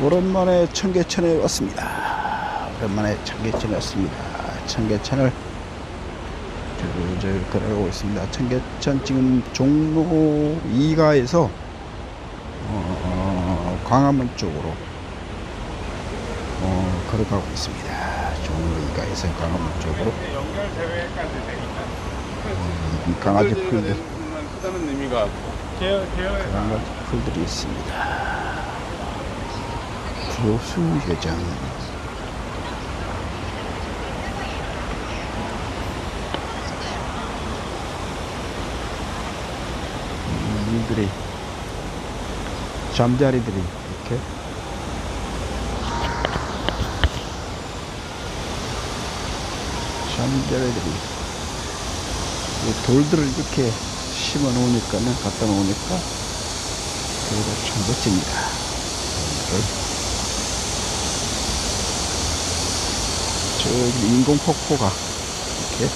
오랜만에 청계천에 왔습니다. 오랜만에 청계천에 왔습니다. 청계천을 저저 걸어가고 있습니다. 청계천 지금 종로 2가에서 어, 광화문 쪽으로 어, 걸어가고 있습니다. 종로 2가에서 광화문 쪽으로 이 강아지 풀들 강아지 풀들이 있습니다. 교수회장 음, 이들이 잠자리들이 이렇게 잠자리들이 이 돌들을 이렇게 심어 놓으니까는 갖다 놓으니까 그래도 참 멋집니다. 돌들을. 저기 인공 폭포가 이렇게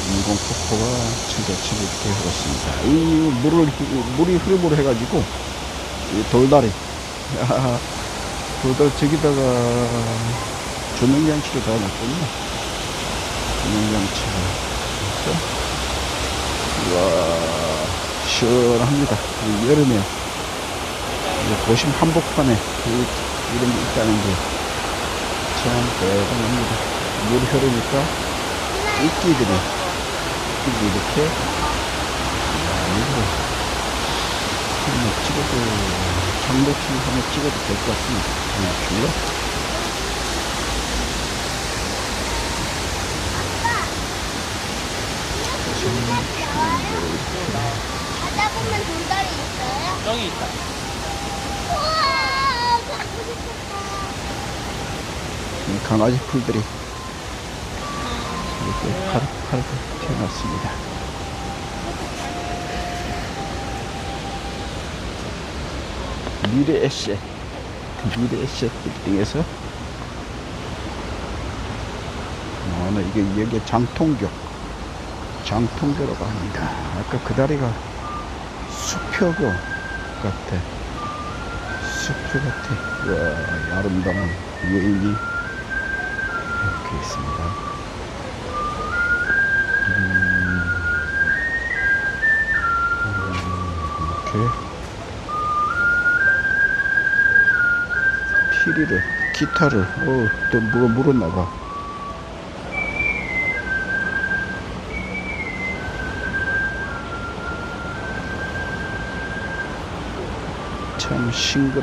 인공 폭포가 천천히 이렇게 흐르습니다. 이 물을 물이 흐름으로 해가지고 이 돌다리 야, 돌다리 저기다가 조명장치를 다 놨군요. 조명장치를 와 시원합니다. 이 여름에 도심 한복판에 이- 이런 게 있다는 게 참 대단합니다. 물이 흐르니까 이끼들이 이끼들이 이렇게 야, 이거 한번 찍어도 장독실 한번 찍어도 될 것 같습니다. 이 줄로 가다 보면 돌다리 있어요? 여기 있다. 우와, 가고 싶었다. 이 강아지 풀들이 이렇게 파릇파릇 태어났습니다. 미래 에셋, 미래 에셋 빌딩에서 아, 네, 이게 여기 장통교, 장통교라고 합니다. 아까 그 다리가 수표교 같아. 수표 같아. 와, 아름다운 여인이 이렇게 있습니다. 음, 음, 이렇게 피리를 기타를 어, 또 뭐가 물었나봐. 참 싱그러.